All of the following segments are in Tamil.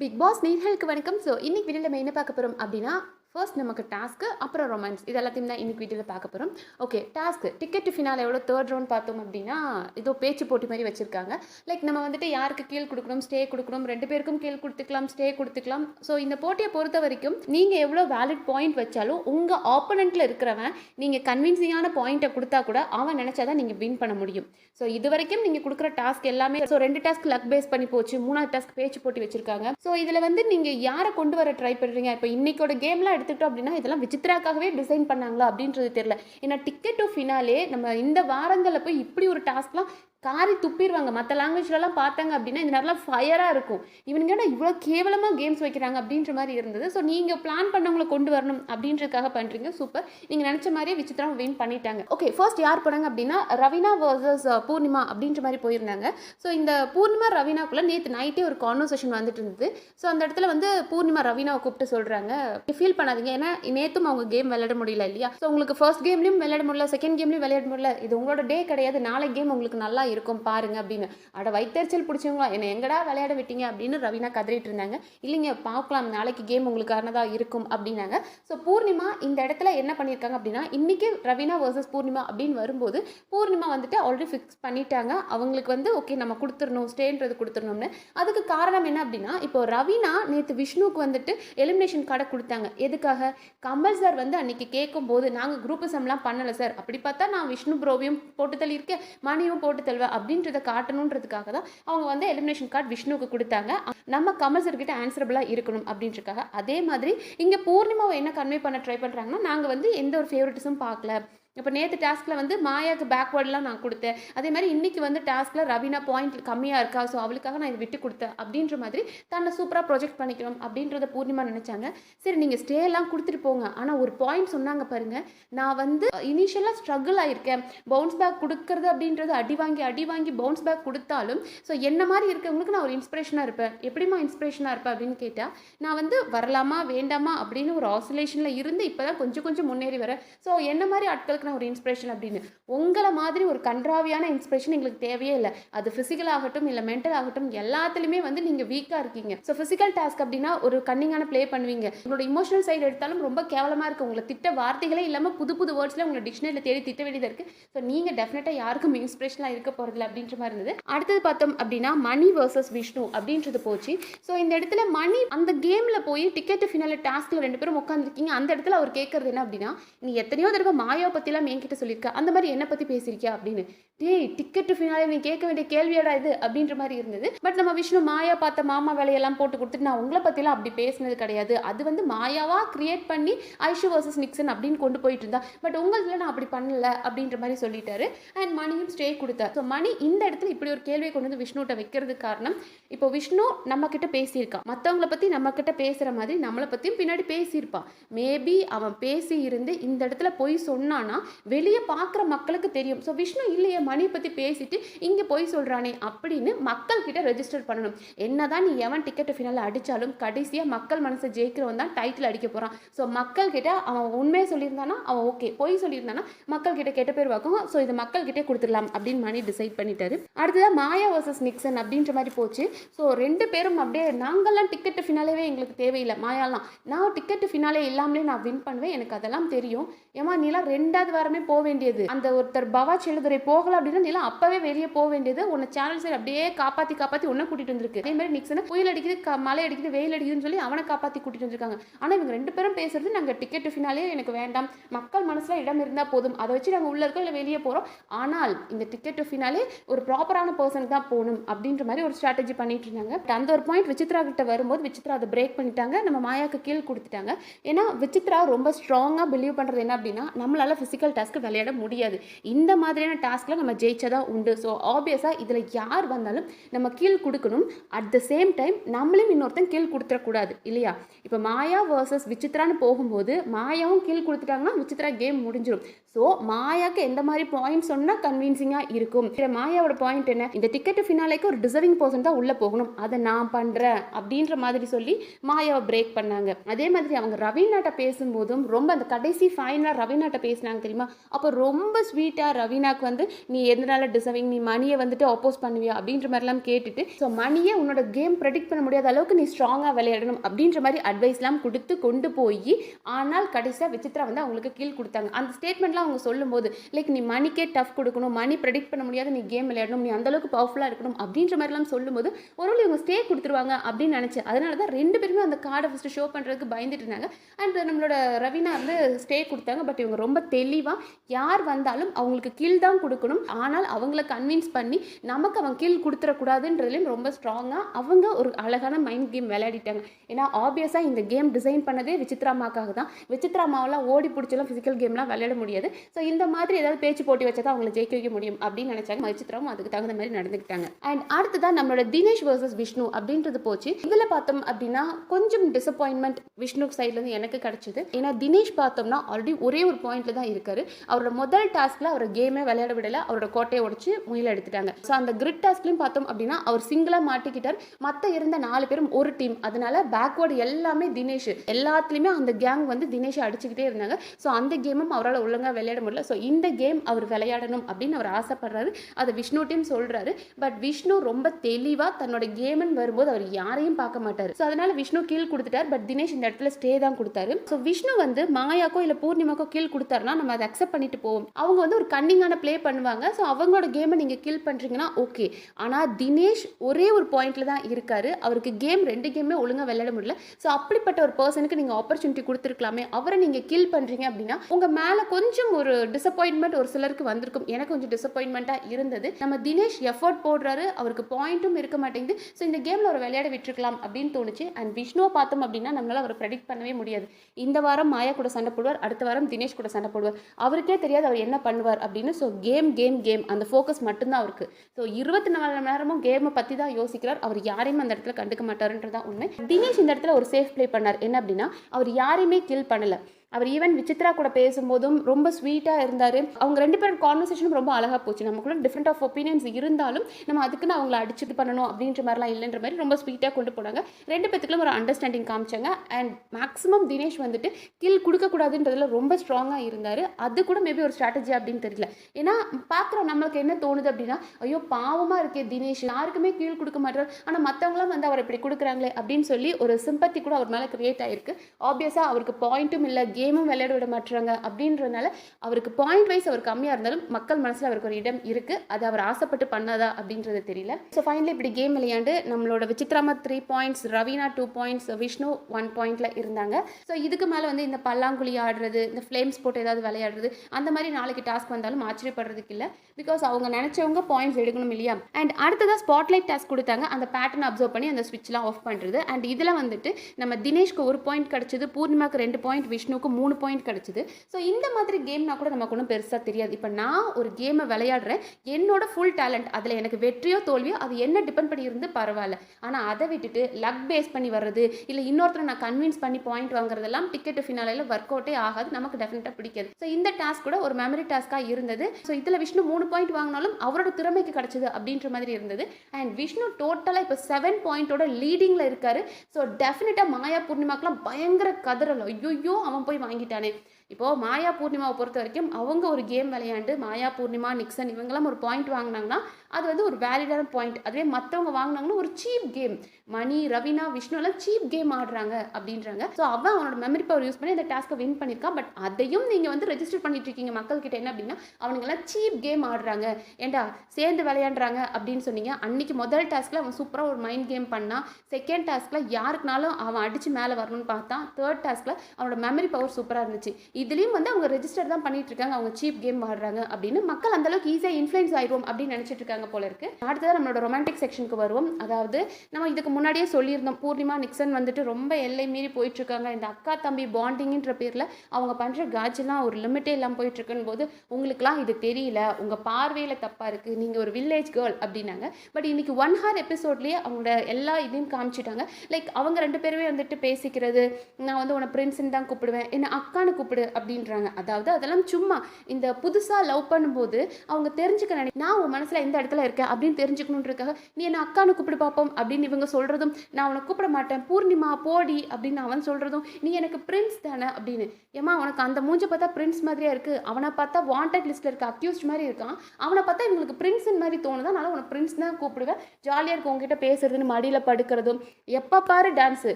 பிக் பாஸ் நேர்களுக்கு வணக்கம். ஸோ இன்னைக்கு வீடியோவில் நம்ம என்ன பார்க்க போகிறோம் அப்படின்னா ஃபர்ஸ்ட் நமக்கு டாஸ்க்கு அப்புறம் ரொமான்ஸ் இது எல்லாத்தையும் தான் இன்னைக்கு வீட்டில் பார்க்க போகிறோம் okay task ticket to finale எவ்வளோ தேர்ட் ரவுண்ட் பார்த்தோம் அப்படின்னா ஏதோ பேச்சு போட்டி மாதிரி வச்சுருக்காங்க. லைக் நம்ம வந்துட்டு யாருக்கு கீழ் கொடுக்கணும்? ஸ்டே கொடுக்கணும். ரெண்டு பேருக்கும் கீழ் கொடுத்துக்கலாம். ஸ்டே கொடுத்துக்கலாம். ஸோ இந்த போட்டியை பொறுத்த வரைக்கும் நீங்கள் எவ்வளோ வேலிட் பாயிண்ட் வச்சாலும் உங்கள் ஆப்போனண்ட்டில் இருக்கிறவன் நீங்கள் கன்வின்சிங்கான பாயிண்ட்டை கொடுத்தா கூட அவன் நினச்சாதான் நீங்கள் வின் பண்ண முடியும். ஸோ இது வரைக்கும் நீங்கள் கொடுக்குற டாஸ்க் எல்லாமே ஸோ ரெண்டு டாஸ்க் லக் பேஸ் பண்ணி போச்சு. மூணாவது டாஸ்க் பேச்சு போட்டி வச்சுருக்காங்க. ஸோ இதில் வந்து நீங்கள் யாரை கொண்டு வர ட்ரை பண்ணுறீங்க இப்போ இன்னைக்கோட கேம்லாம் எடுத்து எடுத்துக்கிட்டோம் அப்படின்னா இதெல்லாம் விசித்ராக்காகவே டிசைன் பண்ணாங்களா அப்படின்றது தெரியல. ஏன்னா டிக்கெட் டு ஃபினாலே நம்ம இந்த வாரங்களில் போய் இப்படி ஒரு டாஸ்க்லாம் காரி துப்பிடுவாங்க. மற்ற லாங்குவேஜ்லலாம் பார்த்தாங்க அப்படின்னா இந்த நல்லா ஃபயராக இருக்கும். இவனுங்க இவ்வளோ கேவலமாக கேம்ஸ் வைக்கிறாங்க அப்படின்ற மாதிரி இருந்தது. ஸோ நீங்கள் பிளான் பண்ணவங்களை கொண்டு வரணும் அப்படின்றதுக்காக பண்ணுறீங்க சூப்பர் நீங்கள் நினச்ச மாதிரியே விசித்ரா வின் பண்ணிட்டாங்க. ஓகே ஃபர்ஸ்ட் யார் போனாங்க அப்படின்னா ரவினா வர்சஸ் பூர்ணிமா அப்படின்ற மாதிரி போயிருந்தாங்க. ஸோ இந்த பூர்ணிமா ரவினாக்குள்ளே நேற்று நைட்டே ஒரு கான்வர்சேஷன் வந்துட்டு இருந்தது. ஸோ அந்த இடத்துல வந்து பூர்ணிமா ரவினாவை கூப்பிட்டு சொல்கிறாங்க ஃபீல் பண்ணாதீங்க. ஏன்னா நேற்றும் அவங்க கேம் விளையாட முடியல இல்லையா? ஸோ உங்களுக்கு ஃபர்ஸ்ட் கேம்லையும் விளையாட முடியல செகண்ட் கேம்லையும் விளையாட முடியல. இது உங்களோட டே கிடையாது. நாளை கேம் உங்களுக்கு நல்லா இருக்கும் பாருங்க அப்படின்னு. அட வைத்தறிச்சல் பிடிச்சவங்களா? என்ன எங்கடா விளையாட விட்டீங்க அப்படின்னு ரவினா கதறிட்டு இருந்தாங்க. இல்லைங்க பார்க்கலாம் நாளைக்கு கேம் உங்களுக்கானதா இருக்கும் அப்படின்னாங்க. ஸோ பூர்ணிமா இந்த இடத்துல என்ன பண்ணியிருக்காங்க அப்படின்னா இன்றைக்கி ரவினா வர்சஸ் பூர்ணிமா அப்படின்னு வரும்போது பூர்ணிமா வந்துட்டு ஆல்ரெடி ஃபிக்ஸ் பண்ணிட்டாங்க. அவங்களுக்கு வந்து ஓகே நம்ம கொடுத்துடணும் ஸ்டேன்றது கொடுத்துடணும்னு. அதுக்கு காரணம் என்ன அப்படின்னா இப்போ ரவினா நேற்று விஷ்ணுவுக்கு வந்துட்டு எலிமினேஷன் கார்டை கொடுத்தாங்க. எதுக்காக? கமல் சார் வந்து அன்னைக்கு கேட்கும் போது நாங்கள் குரூப்பிசம்லாம் பண்ணலை சார் அப்படி பார்த்தா நான் விஷ்ணு ப்ரோவையும் போட்டு தள்ளியிருக்கேன் மணியும் போட்டு தள்ளுவேன் அப்படின்றத காட்டணுன்றதுக்காக தான் அவங்க வந்து எலிமினேஷன் கார்டு விஷ்ணுவுக்கு கொடுத்தாங்க. நம்ம கமல் சார் கிட்ட ஆன்சரபிளாக இருக்கணும் அப்படின்றதுக்காக. அதே மாதிரி இங்கே பூர்ணிமாவை என்ன கன்வே பண்ண ட்ரை பண்ணுறாங்கன்னா நாங்கள் வந்து எந்த ஒரு ஃபேவரட்டிஸும் பார்க்கல. இப்போ நேற்று டாஸ்கில் வந்து மாயாவுக்கு பேக்வேர்டெலாம் நான் கொடுத்தேன். அதே மாதிரி இன்றைக்கி வந்து டாஸ்கில் ரவீனா பாயிண்ட் கம்மியாக இருக்கா? ஸோ அவளுக்காக நான் இதை விட்டு கொடுத்தேன். அப்படின்ற மாதிரி தன்னை சூப்பராக ப்ரொஜெக்ட் பண்ணிக்கணும் அப்படின்றத பூர்ணிமா நினச்சாங்க. சரி நீங்கள் ஸ்டே எல்லாம் கொடுத்துட்டு போங்க. ஆனால் ஒரு பாயிண்ட் சொன்னாங்க பாருங்கள் நான் வந்து இனிஷியலாக ஸ்ட்ரகிள் ஆகிருக்கேன் பவுன்ஸ் பேக் கொடுக்கறது அப்படின்றது அடி வாங்கி அடி வாங்கி பவுன்ஸ் பேக் கொடுத்தாலும் ஸோ என்ன மாதிரி இருக்கவங்களுக்கு நான் ஒரு இன்ஸ்பிரேஷனாக இருப்பேன். எப்படிமா இன்ஸ்பிரேஷனாக இருப்பேன் அப்படின்னு கேட்டால் நான் வந்து வரலாமா வேண்டாமா அப்படின்னு ஒரு ஆசோலேஷனில் இருந்து இப்போ தான் கொஞ்சம் கொஞ்சம் முன்னேறி வரேன். ஸோ என்ன மாதிரி ஆட்களுக்கு நான் ஒரு இன்ஸ்பிரேஷன் அப்படின்னு. உங்களை மாதிரி ஒரு கன்றாவியான இன்ஸ்பிரேஷன் எங்களுக்கு தேவையே இல்லை. அது ஃபிசிக்கல் ஆகட்டும் இல்லை மென்டல் ஆகட்டும் எல்லாத்துலேயுமே வந்து நீங்கள் வீக்காக இருக்கீங்க. ஸோ ஃபிசிக்கல் டாஸ்க் அப்படின்னா ஒரு கன்னிங்கான ப்ளே பண்ணுவீங்க. உங்களோட இமோஷனல் சைடு எடுத்தாலும் ரொம்ப கேவலமாக இருக்குது உங்களை திட்ட வார்த்தைகளே இல்லாமல் புது புது வேர்ட்ஸில் உங்களை டிக்ஷனரியில் தேடி திட்ட வேண்டியதாக இருக்குது ஸோ நீங்கள் டெஃபினட்டாக யாருக்கும் இன்ஸ்பிரேஷனாக இருக்க போகிறதில்ல அப்படின்ற மாதிரி இருந்தது. அடுத்தது பார்த்தோம் அப்படின்னா மணி வர்சஸ் விஷ்ணு அப்படின்றது போச்சு. ஸோ இந்த இடத்துல மணி அந்த கேமில் போய் டிக்கெட் ஃபினால டாஸ்க்கில் ரெண்டு பேரும் உட்காந்துருக்கீங்க அந்த இடத்துல அவர் கேட்கறது என்ன அப்படின்னா நீ எத்தனையோ தடவை மாயாவை பற்றிலாம் என்கிட்ட சொல்லியிருக்கா அந்த மாதிரி என்னை பற்றி பேசியிருக்கியா அப்படின்னு டேய் டிக்கெட் ஃபினாலே நீ கேட்க வேண்டிய கேள்வியோட இது? அப்படின்ற மாதிரி இருந்தது. பட் நம்ம விஷ்ணு மாயா பார்த்த மாமா வேலையெல்லாம் போட்டு கொடுத்துட்டு நான் உங்களை பற்றிலாம் அப்படி பேசினது கிடையாது. அது வந்து மாயாவாக கிரியேட் பண்ணி ஐஷு வர்சஸ் நிக்சன் அப்படின்னு கொண்டு போயிட்டு இருந்தா. பட் உங்களதுல நான் அப்படி பண்ணல அப்படின்ற மாதிரி சொல்லிட்டாரு. அண்ட் மணியும் ஸ்டே கொடுத்தார். ஸோ மணி இந்த இடத்துல இப்படி ஒரு கேள்வியை கொண்டு வந்து விஷ்ணுகிட்ட வைக்கிறது காரணம் இப்போ விஷ்ணு நம்ம கிட்ட பேசியிருக்கான். மற்றவங்கள பற்றி நம்ம கிட்ட பேசுகிற மாதிரி நம்மளை பற்றியும் பின்னாடி பேசியிருப்பான். மேபி அவன் பேசி இருந்து இந்த இடத்துல போய் சொன்னான்னா வெளியே பார்க்குற மக்களுக்கு தெரியும். ஸோ விஷ்ணு இல்லையே மணியை பற்றி பேசிட்டு இங்கே போய் சொல்கிறானே அப்படின்னு மக்கள்கிட்ட ரெஜிஸ்டர் பண்ணணும். என்னதான் நீ எவன் டிக்கெட்டு ஃபினால் அடித்தாலும் கடைசியாக மக்கள் மனசை ஜெயிக்கிறவன் தான் டைட்டில் அடிக்க போகிறான் ஸோ மக்கள்கிட்ட அவன் உண்மையை சொல்லியிருந்தானா? அவன் ஓகே பொய் சொல்லியிருந்தானா? மக்கள் கிட்ட கெட்ட பேர் பார்க்கும் ஸோ இது மக்கள்கிட்டே கொடுத்துடலாம் அப்படின்னு மணி டிசைட் பண்ணிட்டாரு. அடுத்ததாக மாயா வர்சஸ் நிக்சன் அப்படின்ற மாதிரி போச்சு. ஸோ ரெண்டு பேரும் அப்படியே நாங்கள்லாம் டிக்கெட்டு ஃபினாலேவே எங்களுக்கு தேவையில்லை. மாயாலாம் நான் டிக்கெட்டு ஃபினாலே இல்லாமலே நான் வின் பண்ணுவேன். எனக்கு அதெல்லாம் தெரியும். ஏமா நீலாம் ரெண்டாவது வாரமே போக வேண்டியது. அந்த ஒருத்தர் பவா செல்லுதுரை போகல அப்படின்னா நிலம் அப்பவே வெளியே போக வேண்டியது. உன்னை சேனல் சைடு அப்படியே காப்பாத்தி காப்பாத்தி உன்ன கூட்டிட்டு வந்திருக்கு. அதே மாதிரி நிக்சனை புயல் அடிக்குது மழை அடிக்குது வெயில் அடிக்குதுன்னு சொல்லி அவனை காப்பாத்தி கூட்டிட்டு வந்திருக்காங்க. ஆனா இவங்க ரெண்டு பேரும் பேசுறது நாங்க டிக்கெட் ஃபினாலே எனக்கு வேண்டாம். மக்கள் மனசுல இடம் இருந்தா போதும். அதை வச்சு நாங்க உள்ள இருக்கோம் இல்லை வெளியே போறோம். ஆனால் இந்த டிக்கெட் ஃபினாலே ஒரு ப்ராப்பரான பர்சனுக்கு தான் போகணும் அப்படின்ற மாதிரி ஒரு ஸ்ட்ராட்டஜி பண்ணிட்டு இருந்தாங்க. அந்த ஒரு பாயிண்ட் விசித்ரா கிட்ட வரும்போது விசித்ரா அதை பிரேக் பண்ணிட்டாங்க. நம்ம மாயாக்கு கீழ் கொடுத்துட்டாங்க. ஏன்னா விசித்ரா ரொம்ப ஸ்ட்ராங்காக பிலீவ் பண்ணுறது என்ன அப்படின்னா நம்மளால ஃபிசிக்கல் டாஸ்க்கு விளையாட முடியாது. இந்த மாதிரியான டாஸ்கில் நம்ம நம்ம ஜெயிச்சதா உண்டு. ஸோ ஆப்வியஸாக இதில் யார் வந்தாலும் நம்ம கீழ் கொடுக்கணும். அட் த சேம் டைம் நம்மளும் இன்னொருத்தன் கீழ் கொடுத்துடக்கூடாது இல்லையா? இப்போ மாயா வர்சஸ் விசித்ரான்னு போகும்போது மாயாவும் கீழ் கொடுத்துட்டாங்கன்னா விசித்ரா கேம் முடிஞ்சிடும் ஸோ மாயாக்கு எந்த மாதிரி பாயிண்ட் சொன்னால் கன்வின்சிங்காக இருக்கும். இதுல மாயாவோட பாயிண்ட் என்ன? இந்த டிக்கெட் ஃபினாலேக்கு ஒரு டிசர்விங் பர்சன் தான் உள்ளே போகணும். அதை நான் பண்ணுறேன் அப்படின்ற மாதிரி சொல்லி மாயாவை பிரேக் பண்ணாங்க. அதே மாதிரி அவங்க ரவீனாட்ட பேசும்போதும் ரொம்ப அந்த கடைசி ஃபைனலாக ரவீனாட்ட பேசினாங்க தெரியுமா? அப்போ ரொம்ப ஸ்வீட்டாக ரவீனாக்கு வந்து நீ எதனால டிசர்விங் நீ மணியை வந்துட்டு அப்போஸ் பண்ணுவியா? அப்படின்ற மாதிரிலாம் கேட்டுட்டு ஸோ மணியை உன்னோட கேம் ப்ரெடிக்ட் பண்ண முடியாத அளவுக்கு நீ ஸ்ட்ராங்காக விளையாடணும். அப்படின்ற மாதிரி அட்வைஸ்லாம் கொடுத்து கொண்டு போய் ஆனால் கடைசியாக விசித்ரா வந்து அவங்களுக்கு கீழ் கொடுத்தாங்க. அந்த ஸ்டேட்மெண்ட்லாம் அவங்க சொல்லும்போது லைக் நீ மணிக்கே டஃப் கொடுக்கணும் மணி ப்ரெடிக்ட் பண்ண முடியாத நீ கேம் விளையாடணும் நீ அந்தளவுக்கு பவர்ஃபுல்லாக இருக்கணும் அப்படின்ற மாதிரிலாம் சொல்லும்போது ஒருவேளை இவங்க ஸ்டே கொடுத்துருவாங்க அப்படின்னு நினச்சேன் அதனால தான் ரெண்டு பேருமே அந்த கார்டை ஃபஸ்ட்டு ஷோ பண்ணுறதுக்கு பயந்துட்டு இருந்தாங்க. அண்ட் நம்மளோட ரவீனா வந்து ஸ்டே கொடுத்தாங்க பட் இவங்க ரொம்ப தெளிவாக யார் வந்தாலும் அவங்களுக்கு கீழ் தான் கொடுக்கணும். ஆனால் அவங்கள கன்வின்ஸ் பண்ணி நமக்கு அவன் கீழ் கொடுத்துடக்கூடாதுன்றதுலையும் ரொம்ப ஸ்ட்ராங்காக அவங்க ஒரு அழகான மைண்ட் கேம் விளையாடிட்டாங்க. ஏன்னா ஆப்வியஸாக இந்த கேம் டிசைன் பண்ணதே விசித்ராமாக்காக தான். விசித்ராமாவெல்லாம் ஓடி பிடிச்சலாம் ஃபிசிக்கல் கேம்லாம் விளையாட முடியாது. ஸோ இந்த மாதிரி ஏதாவது பேச்சு போட்டி வச்சா தான் அவங்களை ஜெயிக்க வைக்க முடியும் அப்படின்னு நினைச்சாங்க. விசித்ராவும் அதுக்கு தகுந்த மாதிரி நடந்துக்கிட்டாங்க. அண்ட் அடுத்ததான் நம்மளோட தினேஷ் வர்சஸ் விஷ்ணு அப்படின்றது போச்சு. இதில் பார்த்தோம் அப்படின்னா கொஞ்சம் டிசப்பாயின்மெண்ட் விஷ்ணு சைட்லேருந்து எனக்கு கிடச்சிது. ஏன்னா தினேஷ் பார்த்தோம்னா ஆல்ரெடி ஒரே ஒரு பாயிண்ட்ல தான் இருக்காரு. அவரோட முதல் டாஸ்க்ல அவர் கேமே விளையாட விடல. அவரோட கோட்டையை உடைச்சு முயல எடுத்துட்டாங்க. ஸோ அந்த கிரிட் டாஸ்க்லையும் பார்த்தோம் அப்படின்னா அவர் சிங்கிளாக மாட்டிக்கிட்டார். மற்ற இருந்த நாலு பேரும் ஒரு டீம் அதனால பேக்வேர்டு எல்லாமே தினேஷ். எல்லாத்துலேயுமே அந்த கேங் வந்து தினேஷை அடிச்சுக்கிட்டே இருந்தாங்க. ஸோ அந்த கேமும் அவரால் ஒழுங்காக விளையாட முடியல. ஸோ இந்த கேம் அவர் விளையாடணும் அப்படின்னு அவர் ஆசைப்படுறாரு. அதை விஷ்ணுட்டையும் சொல்கிறாரு பட் விஷ்ணு ரொம்ப தெளிவாக தன்னோட கேம்னு வரும்போது அவர் யாரையும் பார்க்க மாட்டார். ஸோ அதனால விஷ்ணு கீழ் கொடுத்துட்டார். பட் தினேஷ் இந்த இடத்துல ஸ்டே தான் கொடுத்தாரு. ஸோ விஷ்ணு வந்து மாயாக்கோ இல்லை பூர்ணிமாக்கோ கீழ் கொடுத்தாருன்னா நம்ம அதை அக்செப்ட் பண்ணிட்டு போவோம். அவங்க வந்து ஒரு கன்னிங்கான ப்ளே பண்ணுவாங்க. ஸோ அவங்களோட கேமை நீங்கள் கில் பண்ணுறீங்கன்னா ஓகே ஆனால் தினேஷ் ஒரே ஒரு பாயிண்ட்ல தான் இருக்காரு. அவருக்கு கேம் ரெண்டு கேமே ஒழுங்காக விளையாட முடியல. ஸோ அப்படிப்பட்ட ஒரு பர்சனுக்கு நீங்கள் ஆப்பர்ச்சுனிட்டி கொடுத்துருக்கலாமே. அவரை நீங்கள் கில் பண்ணுறீங்க அப்படின்னா உங்கள் மேலே கொஞ்சம் ஒரு டிசப்பாயின்மெண்ட் ஒரு சிலருக்கு வந்திருக்கும். எனக்கு கொஞ்சம் டிசப்பாயின்மெண்ட்டாக இருந்தது. நம்ம தினேஷ் எஃபர்ட் போடுறாரு. அவருக்கு பாயிண்ட்டும் இருக்க மாட்டேங்குது. ஸோ இந்த கேமில் அவர் விளையாட விட்டுருக்கலாம் அப்படின்னு தோணுச்சு. அண்ட் விஷ்ணுவை பார்த்தோம் அப்படின்னா நம்மளால் அவரை ப்ரெடிக்ட் பண்ணவே முடியாது. இந்த வாரம் மாயா கூட சண்டை போடுவார். அடுத்த வாரம் தினேஷ் கூட சண்டை போடுவார். அவருக்கே தெரியாது அவர் என்ன பண்ணுவார் அப்படின்னு. ஸோ கேம் கேம் கேம் அந்த ஃபோக்கஸ் மட்டும்தான் அவருக்கு. ஸோ இருபத்தி நாலு மணி நேரமும் கேமை பற்றி தான் யோசிக்கிறார். அவர் யாரையும் அந்த இடத்துல கண்டுக்க மாட்டாருன்றதான் உண்மை. தினேஷ் இந்த இடத்துல ஒரு சேஃப் ப்ளே பண்ணார். என்ன அப்படின்னா அவர் யாரையுமே கில் பண்ணலை. அவர் ஈவன் விசித்ரா கூட பேசும்போதும் ரொம்ப ஸ்வீட்டாக இருந்தார். அவங்க ரெண்டு பேரும் கான்வர்சேஷனும் ரொம்ப அழகாக போச்சு. நமக்குள்ள டிஃப்ரெண்ட் ஆஃப் ஒப்பீனியன்ஸ் இருந்தாலும் நம்ம அதுக்குன்னு அவங்கள அடிச்சுட்டு பண்ணணும் அப்படின்ற மாதிரிலாம் இல்லைன்ற மாதிரி ரொம்ப ஸ்வீட்டாக கொண்டு போனாங்க. ரெண்டு பேத்துக்குள்ள ஒரு அண்டர்ஸ்டாண்டிங் காமிச்சாங்க. அண்ட் மேக்ஸிமம் தினேஷ் வந்துட்டு கில் கொடுக்கக்கூடாதுன்றதுல ரொம்ப ஸ்ட்ராங்காக இருந்தார். அது கூட மேபி ஒரு ஸ்ட்ராட்டஜி அப்படின்னு தெரியல. ஏன்னா பார்க்குறோம் நம்மளுக்கு என்ன தோணுது அப்படின்னா ஐயோ பாவமாக இருக்கே தினேஷ். யாருக்குமே கீழ் கொடுக்க மாட்டார். ஆனால் மற்றவங்களாம் வந்து அவர் இப்படி கொடுக்குறாங்களே அப்படின்னு சொல்லி ஒரு சிம்பத்தி கூட அவர் மேலே கிரியேட் ஆயிருக்கு. ஆப்வியஸாக அவருக்கு பாயிண்ட்டும் இல்லை கேமும் விளையாட விட மாட்டுறாங்க அப்படின்றதுனால அவருக்கு பாயிண்ட் வைஸ் அவர் கம்மியாக இருந்தாலும் மக்கள் மனசில் அவருக்கு ஒரு இடம் இருக்குது அது அவர் ஆசைப்பட்டு பண்ணாதா அப்படின்றது தெரியல. ஸோ ஃபைனலி இப்படி கேம் விளையாண்டு நம்மளோட விசித்ராமா three points Raveena two points Vishnu one பாயிண்ட்ல இருந்தாங்க. ஸோ இதுக்கு மேலே வந்து இந்த பல்லாங்குழி ஆடுறது இந்த ஃப்ளேம்ஸ் போட்டு ஏதாவது விளையாடுறது அந்த மாதிரி நாளைக்கு டாஸ்க் வந்தாலும் ஆச்சரியப்படுறதுக்கு இல்லை. பிகாஸ் அவங்க நினச்சவங்க பாயிண்ட்ஸ் எடுக்கணும் இல்லையா? அண்ட் அடுத்ததாக ஸ்பாட்லைட் டாஸ்க் கொடுத்தாங்க. அந்த பேட்டர்ன் அப்சர்வ் பண்ணி அந்த ஸ்விட்ச்லாம் ஆஃப் பண்ணுறது அண்ட் இதில் வந்துட்டு நம்ம தினேஷ்க்கு ஒரு பாயிண்ட் கிடச்சிது பூர்ணிமாக்கு ரெண்டு பாயிண்ட் விஷ்ணுக்கு மூணு பாயிண்ட் கிடச்சிது. ஸோ இந்த மாதிரி கேம்னா கூட நமக்கு ஒன்றும் பெருசாக தெரியாது. இப்போ நான் ஒரு கேமை விளையாடுறேன். என்னோட ஃபுல் டேலண்ட் அதில் எனக்கு வெற்றியோ தோல்வியோ அது என்ன டிபெண்ட் பண்ணி இருந்து பரவாயில்ல. ஆனால் அதை விட்டுட்டு லக் பேஸ் பண்ணி வர்றது இல்லை இன்னொருத்தரை நான் கன்வின்ஸ் பண்ணி பாயிண்ட் வாங்குறதெல்லாம் டிக்கெட் ஃபினாலையில் ஒர்க் அவுட்டே ஆகாது. நமக்கு டெஃபினட்டாக பிடிக்காது. ஸோ இந்த டாஸ்க் கூட ஒரு மெமரி டாஸ்க்காக இருந்தது. ஸோ இதில் விஷ்ணு மூணு பாயிண்ட் வாங்கினாலும் அவரோட திறமைக்கு கிடச்சிது அப்படின்ற மாதிரி இருந்தது. அண்ட் விஷ்ணு டோட்டலாக இப்போ செவன் பாயிண்டோட லீடிங்கில் இருக்காரு. ஸோ டெஃபினட்டாக மாயா பூர்ணிமாக்கெலாம் பயங்கர கதறல். ஐயோ அவன் போய் வாங்கிட்டானே. இப்போது மாயா பூர்ணிமாவை பொறுத்த வரைக்கும் அவங்க ஒரு கேம் விளையாண்டு மாயா பூர்ணிமா நிக்சன் இவங்கெல்லாம் ஒரு பாயிண்ட் வாங்கினாங்கன்னா அது வந்து ஒரு வேலிடான பாயிண்ட் அதுவே மற்றவங்க வாங்கினாங்கன்னா ஒரு சீப் கேம் மணி ரவினா விஷ்ணுலாம் சீப் கேம் ஆடுறாங்க அப்படின்றாங்க. ஸோ அவன் அவனோட மெமரி பவர் யூஸ் பண்ணி அந்த டாஸ்க்கை வின் பண்ணியிருக்கான். பட் அதையும் நீங்கள் வந்து ரெஜிஸ்டர் பண்ணிட்டு இருக்கீங்க மக்கள்கிட்ட என்ன அப்படின்னா அவனுங்கெல்லாம் சீப் கேம் ஆடுறாங்க. ஏண்டா சேர்ந்து விளையாடுறாங்க அப்படின்னு சொன்னீங்க. அன்னைக்கு முதல் டாஸ்க்கில் அவன் சூப்பராக ஒரு மைண்ட் கேம் பண்ணான். செகண்ட் டாஸ்க்கில் யாருக்குனாலும் அவன் அடித்து மேலே வரணும்னு பார்த்தான். தேர்ட் டாஸ்க்கில் அவனோட மெமரி பவர் சூப்பராக இருந்துச்சு. இதுலேயும் வந்து அவங்க ரெஜிஸ்டர் தான் பண்ணிட்டு இருக்காங்க அவங்க சீப் கேம் ஆடுறாங்க அப்படின்னு. மக்கள் அந்தளவுக்கு ஈஸியாக இன்ஃப்ளூயன்ஸ் ஆயிடுவோம் அப்படின்னு நினச்சிட்டு இருக்காங்க போல இருக்கு. அடுத்ததான் நம்மளோட ரொமான்டிக் செக்ஷனுக்கு வருவோம். அதாவது நம்ம இதுக்கு முன்னாடியே சொல்லியிருந்தோம். பூர்ணிமா நிக்சன் வந்துட்டு ரொம்ப எல்லை மீறி போயிட்டுருக்காங்க. இந்த அக்கா தம்பி பாண்டிங்கிற பேரில் அவங்க பண்ணுற காட்சிலாம் ஒரு லிமிட்டே இல்லாமல் போயிட்டுருக்குன்னு போது உங்களுக்குலாம் இது தெரியல. உங்கள் பார்வையில் தப்பாக இருக்குது நீங்கள் ஒரு வில்லேஜ் கேர்ள் அப்படின்னாங்க. பட் இன்றைக்கி ஒன் ஹார் எபிசோட்லேயே அவங்களோட எல்லா இதையும் காமிச்சிட்டாங்க. லைக் அவங்க ரெண்டு பேருமே வந்துட்டு பேசிக்கிறது நான் வந்து உன்னை பிரின்ஸ்ன்னு தான் கூப்பிடுவேன் என்ன அக்கான்னு கூப்பிடு அப்படின்றாங்க. அதாவது அதெல்லாம் சும்மா இந்த புதுசாக லவ் பண்ணும்போது அவங்க தெரிஞ்சுக்க நினை நான் உன் மனசில் எந்த இடத்துல இருக்கேன் அப்படின்னு தெரிஞ்சுக்கணுன்றக்காக நீ என்ன அக்கான்னு கூப்பிடு பார்ப்போம் அப்படின்னு இவங்க சொல் சொல்கிறதும் நான் அவனை கூப்பிட மாட்டேன். பூர்ணிமா போடி அப்படின்னு அவன் சொல்கிறதும் நீ எனக்கு பிரின்ஸ் தானே அப்படின்னு. ஏமா உனக்கு அந்த மூஞ்சி பார்த்தா பிரின்ஸ் மாதிரியா இருக்குது அவனை பார்த்தா வாண்டட் லிஸ்ட்டில் இருக்க அக்யூஸ்ட் மாதிரி இருக்கான். அவனை பார்த்தா இவங்களுக்கு பிரின்ஸன் மாதிரி தோணுதான் அதனால் உனக்கு பிரின்ஸ் தான் கூப்பிடுவேன். ஜாலியாக இருக்கும் உங்ககிட்ட பேசுறதுன்னு மடியில் படுக்கிறதும். எப்போ பாரு டான்ஸு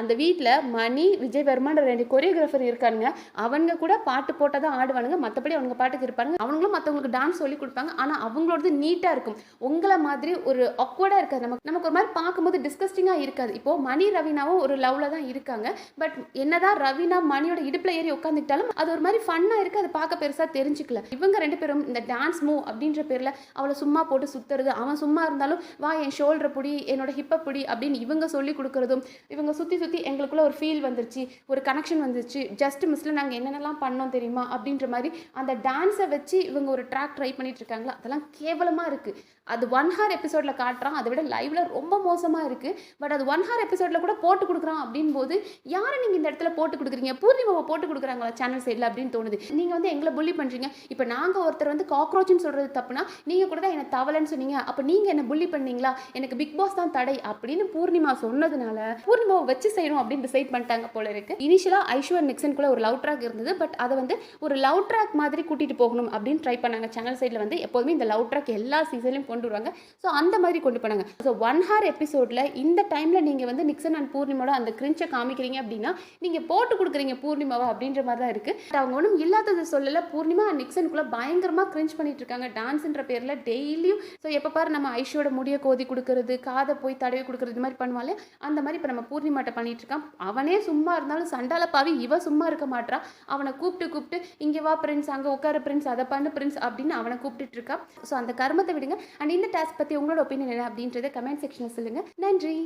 அந்த வீட்டில் மணி விஜய் வர்மான்ற ரெண்டு கொரியோகிராஃபர் இருக்கானுங்க. அவங்க கூட பாட்டு போட்டால் தான் ஆடுவானுங்க. மற்றபடி அவங்க பாட்டுக்கு இருப்பாங்க அவங்களும் மற்றவங்களுக்கு டான்ஸ் சொல்லி கொடுப்பாங்க. ஆனால் அவங்களோடது நீட்டாக இருக்கும். உங்களை மாதிரி ஒரு அக்வர்டாக இருக்காது. நமக்கு நமக்கு ஒரு மாதிரி பார்க்கும்போது இன்ட்ரெஸ்டிங்காக இருக்காது. இப்போது மணி ரவீனாவும் ஒரு லவ்வில் தான் இருக்காங்க. பட் என்னதான் ரவீனா மணியோட இடுப்பில் ஏறி உட்காந்துக்கிட்டாலும் அது ஒரு மாதிரி ஃபன்னாக இருக்குது அதை பார்க்க பெருசாக தெரிஞ்சுக்கல. இவங்க ரெண்டு பேரும் இந்த டான்ஸ் மூவ் அப்படின்ற பேரில் அவளை சும்மா போட்டு சுற்றுறது அவன் சும்மா இருந்தாலும் வா என் ஷோல்டர் பிடி என்னோட ஹிப்பை பிடி அப்படின்னு இவங்க சொல்லி கொடுக்குறதும் இவங்க சுற்றி சுற்றி எங்களுக்குள்ள ஒரு ஃபீல் வந்துருச்சு ஒரு கனெக்ஷன் வந்துருச்சு. ஜஸ்ட் மிஸ்ல நாங்கள் என்னென்னலாம் பண்ணோம் தெரியுமா? அப்படின்ற மாதிரி அந்த டான்ஸை வச்சு இவங்க ஒரு ட்ராக் ட்ரை பண்ணிட்டு இருக்காங்களா? அதெல்லாம் கேவலமாக இருக்குது அது ஒன் ஹார் எபிசோடில் காட்டுறான். அதை விட லைவில் ரொம்ப மோசமாக இருக்குது பட் அது ஒன் ஹார் எபிசோடில் கூட போட்டு கொடுக்குறான் அப்படின் போது யாரை நீங்கள் இந்த இடத்துல போட்டு கொடுக்குறீங்க? பூர்ணிமாவை போட்டு கொடுக்குறாங்களா சேனல் சைடில் அப்படின்னு தோணுது. நீங்கள் வந்து எங்களை புள்ளி பண்ணுறீங்க இப்போ நாங்கள் ஒருத்தர் வந்து காக்ரோச்னு சொல்கிறது தப்புனா நீங்கள் கூட தான் என்னை தவளைன்னு சொன்னீங்க. அப்போ நீங்கள் என்ன புள்ளி பண்ணீங்களா? எனக்கு பிக் பாஸ் தான் தடை அப்படின்னு பூர்ணிமா சொன்னதுனால பூர்ணிமாவை வச்சு செய்யணும் அப்படின்னு டிசைட் பண்ணிட்டாங்க போல இருக்கு. இனிஷியலாக ஐஸ்வர் நிக்சனுக்குள்ள ஒரு லவ் ட்ராக் இருந்தது. பட் அதை வந்து ஒரு லவ் ட்ராக் மாதிரி கூட்டிகிட்டு போகணும் அப்படின்னு ட்ரை பண்ணாங்க. சேனல் சைடில் வந்து எப்போதுமே இந்த லவ் ட்ராக் எல்லா சீசன்லையும் கொண்டு வருவாங்க. ஸோ அந்த மாதிரி கொண்டு போனாங்க. ஸோ ஒன் ஹார் எபிசோடில் இந்த டைமில் நீங்கள் வந்து நிக்சன் அண்ட் பூர்ணிமாவோட அந்த கிரிஞ்சை காமிக்கிறீங்க அப்படின்னா நீங்கள் போட்டு கொடுக்குறீங்க பூர்ணிமாவை அப்படின்ற மாதிரி தான் இருக்குது அவங்க ஒன்றும் இல்லாதது சொல்லலை. பூர்ணிமா அண்ட் நிக்சனுக்குள்ளே பயங்கரமாக கிரிஞ்ச் பண்ணிட்டு இருக்காங்க. டான்ஸ்ன்ற பேரில் டெய்லியும் ஸோ எப்போ பாரு நம்ம ஐஷியோட முடியை கோதி கொடுக்கறது காதை போய் தடவி கொடுக்குறது இது மாதிரி பண்ணுவாலே அந்த மாதிரி இப்போ நம்ம பூர்ணிமாட்ட பண்ணிட்டு இருக்கான். அவனே சும்மா இருந்தாலும் சண்டால பாவி இவ சும்மா இருக்க மாட்றா. அவனை கூப்பிட்டு கூப்பிட்டு இங்கே வா பிரின்ஸ் அங்கே உட்கார பிரின்ஸ் அதை பண்ணு பிரின்ஸ் அப்படின்னு அவனை கூப்பிட்டுட்டு இருக்கான் ஸோ அந்த கர்மத்தை விடுங்க. அண்ட் இந்த டாஸ்க் பற்றி உங்களோட ஒப்பீனியன் என்ன அப்படின்றத கமெண்ட் செக்ஷனில் சொல்லுங்கள் நன்றி.